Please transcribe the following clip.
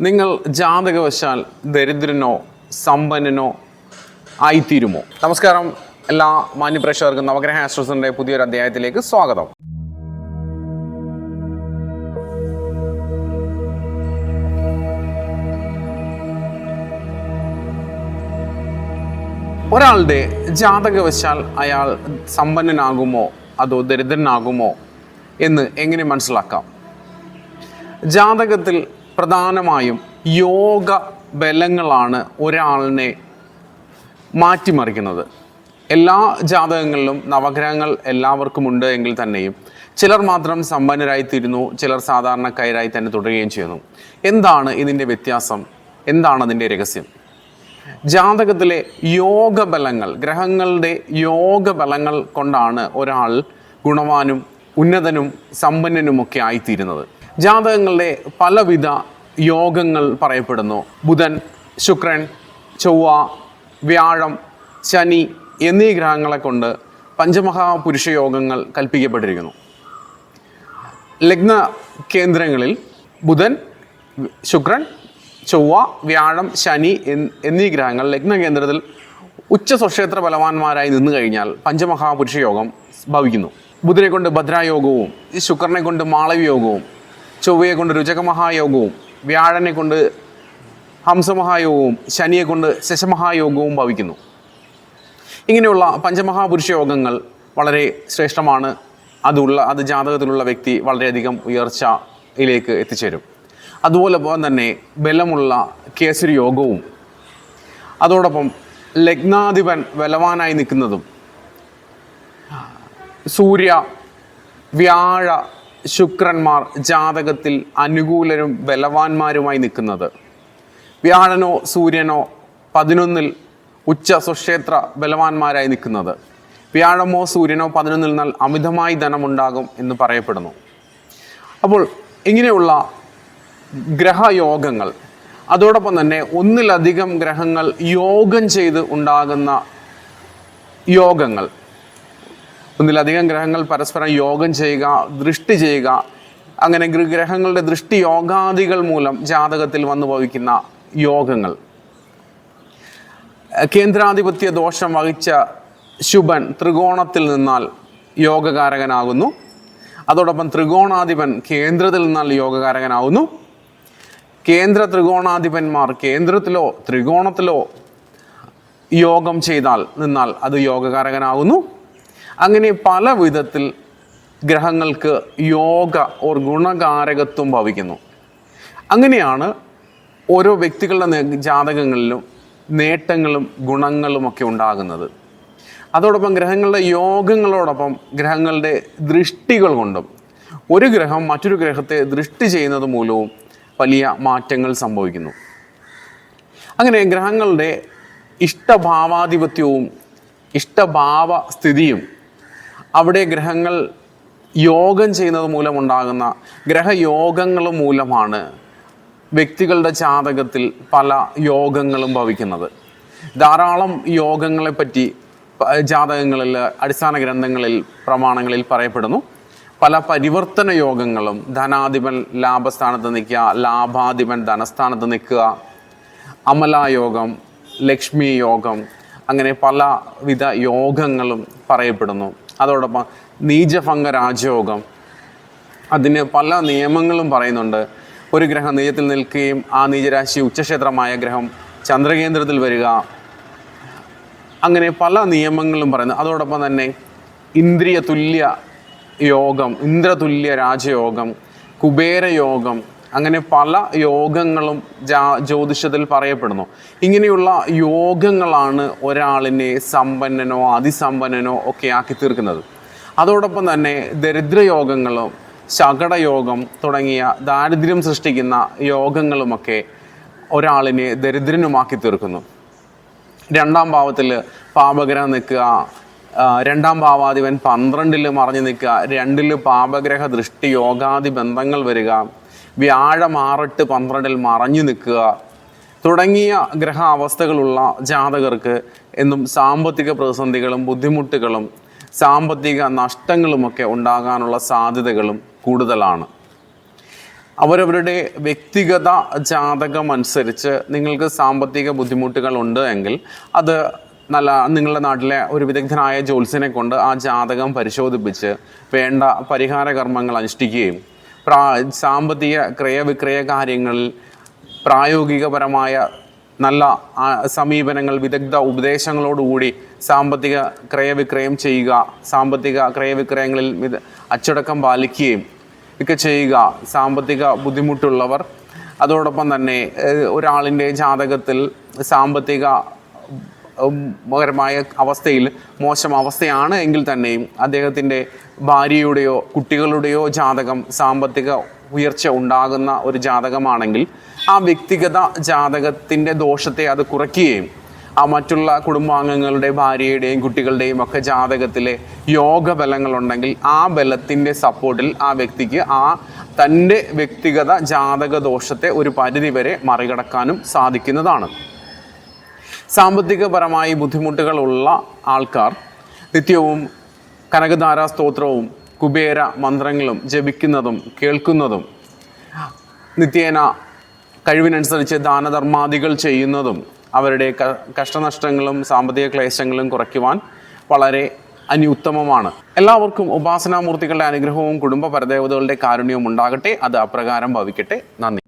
നിങ്ങൾ ജാതകവശാൽ ദരിദ്രനോ സമ്പന്നനോ ആയിത്തീരുമോ? നമസ്കാരം. എല്ലാ മാന്യപ്രേക്ഷകർക്കും നവഗ്രഹ ആശ്രസിന്റെ പുതിയൊരു അധ്യായത്തിലേക്ക് സ്വാഗതം. ഒരാളുടെ ജാതകവശാൽ അയാൾ സമ്പന്നനാകുമോ? അതോ ദരിദ്രനാകുമോ? എന്ന് എങ്ങനെ മനസ്സിലാക്കാം? ജാതകത്തിൽ പ്രധാനമായും യോഗ ബലങ്ങളാണ് ഒരാളിനെ മാറ്റിമറിക്കുന്നത്. എല്ലാ ജാതകങ്ങളിലും നവഗ്രഹങ്ങൾ എല്ലാവർക്കും ഉണ്ട് എങ്കിൽ തന്നെയും ചിലർ മാത്രം സമ്പന്നരായിത്തീരുന്നു ചിലർ സാധാരണക്കാരായി തന്നെ തുടരുകയും ചെയ്യുന്നു. എന്താണ് ഇതിന്റെ വ്യത്യാസം? എന്താണ് അതിന്റെ രഹസ്യം? ജാതകത്തിലെ യോഗബലങ്ങൾ ഗ്രഹങ്ങളുടെ യോഗബലങ്ങൾ കൊണ്ടാണ് ഒരാൾ ഗുണവാനും ഉന്നതനും സമ്പന്നനുമൊക്കെ ആയിത്തീരുന്നത്. ജാതകങ്ങളുടെ പലവിധ യോഗങ്ങൾ പറയപ്പെടുന്നു. ബുധൻ ശുക്രൻ ചൊവ്വ വ്യാഴം ശനി എന്നീ ഗ്രഹങ്ങളെ കൊണ്ട് പഞ്ചമഹാപുരുഷ യോഗങ്ങൾ കൽപ്പിക്കപ്പെട്ടിരിക്കുന്നു. ലഗ്ന കേന്ദ്രങ്ങളിൽ ബുധൻ ശുക്രൻ ചൊവ്വ വ്യാഴം ശനി എന്നീ ഗ്രഹങ്ങൾ ലഗ്ന കേന്ദ്രത്തിൽ ഉച്ച സ്വക്ഷേത്ര ബലവാന്മാരായി നിന്നു കഴിഞ്ഞാൽ പഞ്ചമഹാപുരുഷ യോഗം ഭവിക്കുന്നു. ബുധനെ കൊണ്ട് ഭദ്രായോഗവും ശുക്രനെ കൊണ്ട് മാളവ്യോഗവും ചൊവ്വയെ കൊണ്ട് രുചകമഹായോഗവും വ്യാഴനെ കൊണ്ട് ഹംസമഹായോഗവും ശനിയെ കൊണ്ട് ശശമഹായോഗവും ഭവിക്കുന്നു. ഇങ്ങനെയുള്ള പഞ്ചമഹാപുരുഷ യോഗങ്ങൾ വളരെ ശ്രേഷ്ഠമാണ്. അതുള്ള അത് ജാതകത്തിലുള്ള വ്യക്തി വളരെയധികം ഉയർച്ചയിലേക്ക് എത്തിച്ചേരും. അതുപോലെ തന്നെ ബലമുള്ള കേസരി യോഗവും അതോടൊപ്പം ലഗ്നാധിപൻ ബലവാനായി നിൽക്കുന്നതും സൂര്യ വ്യാഴ ശുക്രന്മാർ ജാതകത്തിൽ അനുകൂലരും ബലവാന്മാരുമായി നിൽക്കുന്നത്. വ്യാഴനോ സൂര്യനോ പതിനൊന്നിൽ ഉച്ച സ്വക്ഷേത്ര ബലവാന്മാരായി നിൽക്കുന്നത്. വ്യാഴമോ സൂര്യനോ പതിനൊന്നിൽ നിന്നാൽ അമിതമായി ധനമുണ്ടാകും എന്ന് പറയപ്പെടുന്നു. അപ്പോൾ ഇങ്ങനെയുള്ള ഗ്രഹയോഗങ്ങൾ അതോടൊപ്പം തന്നെ ഒന്നിലധികം ഗ്രഹങ്ങൾ യോഗം ചെയ്ത് ഉണ്ടാകുന്ന യോഗങ്ങൾ ഒന്നിലധികം ഗ്രഹങ്ങൾ പരസ്പരം യോഗം ചെയ്യുക ദൃഷ്ടി ചെയ്യുക. അങ്ങനെ ഗ്രഹങ്ങളുടെ ദൃഷ്ടി യോഗാദികൾ മൂലം ജാതകത്തിൽ വന്നു ഭവിക്കുന്ന യോഗങ്ങൾ. കേന്ദ്രാധിപത്യ ദോഷം വഹിച്ച ശുഭൻ ത്രികോണത്തിൽ നിന്നാൽ യോഗകാരകനാകുന്നു. അതോടൊപ്പം ത്രികോണാധിപൻ കേന്ദ്രത്തിൽ നിന്നാൽ യോഗകാരകനാകുന്നു. കേന്ദ്ര ത്രികോണാധിപന്മാർ കേന്ദ്രത്തിലോ ത്രികോണത്തിലോ യോഗം ചെയ്താൽ നിന്നാൽ അത് യോഗകാരകനാകുന്നു. അങ്ങനെ പല വിധത്തിൽ ഗ്രഹങ്ങൾക്ക് യോഗ ഓർ ഗുണകാരകത്വം ഭവിക്കുന്നു. അങ്ങനെയാണ് ഓരോ വ്യക്തികളുടെ ജാതകങ്ങളിലും നേട്ടങ്ങളും ഗുണങ്ങളും ഒക്കെ ഉണ്ടാകുന്നത്. അതോടൊപ്പം ഗ്രഹങ്ങളുടെ യോഗങ്ങളോടൊപ്പം ഗ്രഹങ്ങളുടെ ദൃഷ്ടികൾ കൊണ്ടും ഒരു ഗ്രഹം മറ്റൊരു ഗ്രഹത്തെ ദൃഷ്ടി ചെയ്യുന്നത് മൂലവും വലിയ മാറ്റങ്ങൾ സംഭവിക്കുന്നു. അങ്ങനെ ഗ്രഹങ്ങളുടെ ഇഷ്ടഭാവാധിപത്യവും ഇഷ്ടഭാവ സ്ഥിതിയും അവിടെ ഗ്രഹങ്ങൾ യോഗം ചെയ്യുന്നത് മൂലമുണ്ടാകുന്ന ഗ്രഹയോഗങ്ങൾ മൂലമാണ് വ്യക്തികളുടെ ജാതകത്തിൽ പല യോഗങ്ങളും ഭവിക്കുന്നത്. ധാരാളം യോഗങ്ങളെപ്പറ്റി പറ്റി ജാതകങ്ങളിൽ അടിസ്ഥാന ഗ്രന്ഥങ്ങളിൽ പ്രമാണങ്ങളിൽ പറയപ്പെടുന്നു. പല പരിവർത്തന യോഗങ്ങളും ധനാധിപൻ ലാഭസ്ഥാനത്ത് നിൽക്കുക ലാഭാധിപൻ ധനസ്ഥാനത്ത് നിൽക്കുക അമലായോഗം ലക്ഷ്മി യോഗം അങ്ങനെ പലവിധ യോഗങ്ങളും പറയപ്പെടുന്നു. അതോടൊപ്പം നീചഭംഗ രാജയോഗം. അതിന് പല നിയമങ്ങളും പറയുന്നുണ്ട്. ഒരു ഗ്രഹം നീജത്തിൽ നിൽക്കുകയും ആ നീചരാശി ഉച്ചക്ഷേത്രമായ ഗ്രഹം ചന്ദ്രകേന്ദ്രത്തിൽ വരിക. അങ്ങനെ പല നിയമങ്ങളും പറയുന്നു. അതോടൊപ്പം തന്നെ ഇന്ദ്രിയ തുല്യ യോഗം ഇന്ദ്രതുല്യ രാജയോഗം കുബേരയോഗം അങ്ങനെ പല യോഗങ്ങളും ജ്യോതിഷത്തിൽ പറയപ്പെടുന്നു. ഇങ്ങനെയുള്ള യോഗങ്ങളാണ് ഒരാളിനെ സമ്പന്നനോ അതിസമ്പന്നനോ ഒക്കെ ആക്കി തീർക്കുന്നത്. അതോടൊപ്പം തന്നെ ദരിദ്രയോഗങ്ങളും ശകടയോഗം തുടങ്ങിയ ദാരിദ്ര്യം സൃഷ്ടിക്കുന്ന യോഗങ്ങളുമൊക്കെ ഒരാളിനെ ദരിദ്രനുമാക്കി തീർക്കുന്നു. രണ്ടാം ഭാവത്തിൽ പാപഗ്രഹം നിൽക്കുക രണ്ടാം ഭാവാധിപൻ പന്ത്രണ്ടിൽ മറഞ്ഞു നിൽക്കുക രണ്ടിൽ പാപഗ്രഹ ദൃഷ്ടി യോഗാദി ബന്ധങ്ങൾ വരിക വ്യാഴം ആറിട്ട് പന്ത്രണ്ടിൽ മറഞ്ഞു നിൽക്കുക. തുടങ്ങിയ ഗ്രഹ അവസ്ഥകളുള്ള ജാതകർക്ക് എന്നും സാമ്പത്തിക പ്രതിസന്ധികളും ബുദ്ധിമുട്ടുകളും സാമ്പത്തിക നഷ്ടങ്ങളുമൊക്കെ ഉണ്ടാകാനുള്ള സാധ്യതകളും കൂടുതലാണ്. അവരവരുടെ വ്യക്തിഗത ജാതകം അനുസരിച്ച് നിങ്ങൾക്ക് സാമ്പത്തിക ബുദ്ധിമുട്ടുകൾ ഉണ്ട് എങ്കിൽ അത് നല്ല നിങ്ങളുടെ നാട്ടിലെ ഒരു വിദഗ്ധനായ ജ്യോത്സ്യനെ കൊണ്ട് ആ ജാതകം പരിശോധിപ്പിച്ച് വേണ്ട പരിഹാര കർമ്മങ്ങൾ അനുഷ്ഠിക്കുകയും പ്രാ സാമ്പത്തിക ക്രയവിക്രയ കാര്യങ്ങളിൽ പ്രായോഗികപരമായ നല്ല സമീപനങ്ങൾ വിദഗ്ധ ഉപദേശങ്ങളോടുകൂടി സാമ്പത്തിക ക്രയവിക്രയം ചെയ്യുക സാമ്പത്തിക ക്രയവിക്രയങ്ങളിൽ അച്ചടക്കം പാലിക്കുകയും ഒക്കെ ചെയ്യുക സാമ്പത്തിക ബുദ്ധിമുട്ടുള്ളവർ. അതോടൊപ്പം തന്നെ ഒരാളിന്റെ ജാതകത്തിൽ സാമ്പത്തിക പരമായ അവസ്ഥയിൽ മോശം അവസ്ഥയാണ് എങ്കിൽ തന്നെയും അദ്ദേഹത്തിന്റെ ഭാര്യയുടെയോ കുട്ടികളുടെയോ ജാതകം സാമ്പത്തിക ഉയർച്ച ഉണ്ടാകുന്ന ഒരു ജാതകമാണെങ്കിൽ ആ വ്യക്തിഗത ജാതകത്തിന്റെ ദോഷത്തെ അത് കുറയ്ക്കുകയും ആ മറ്റുള്ള കുടുംബാംഗങ്ങളുടെ ഭാര്യയുടെയും കുട്ടികളുടെയും ഒക്കെ ജാതകത്തിലെ യോഗ ബലങ്ങളുണ്ടെങ്കിൽ ആ ബലത്തിന്റെ സപ്പോർട്ടിൽ ആ വ്യക്തിക്ക് ആ തന്റെ വ്യക്തിഗത ജാതക ദോഷത്തെ ഒരു പരിധിവരെ മറികടക്കാനും സാധിക്കുന്നതാണ്. സാമ്പത്തികപരമായി ബുദ്ധിമുട്ടുകളുള്ള ആൾക്കാർ നിത്യവും കനകധാര സ്തോത്രവും കുബേര മന്ത്രങ്ങളും ജപിക്കുന്നതും കേൾക്കുന്നതും നിത്യേന കഴിവിനനുസരിച്ച് ദാനധർമാദികൾ ചെയ്യുന്നതും അവരുടെ കഷ്ടനഷ്ടങ്ങളും സാമ്പത്തിക ക്ലേശങ്ങളും കുറയ്ക്കുവാൻ വളരെ അനുത്തമമാണ് എല്ലാവർക്കും ഉപാസനാമൂർത്തികളുടെ അനുഗ്രഹവും കുടുംബ പരദേവതകളുടെ കാരുണ്യവും ഉണ്ടാകട്ടെ. അത് അപ്രകാരം ഭവിക്കട്ടെ. നന്ദി.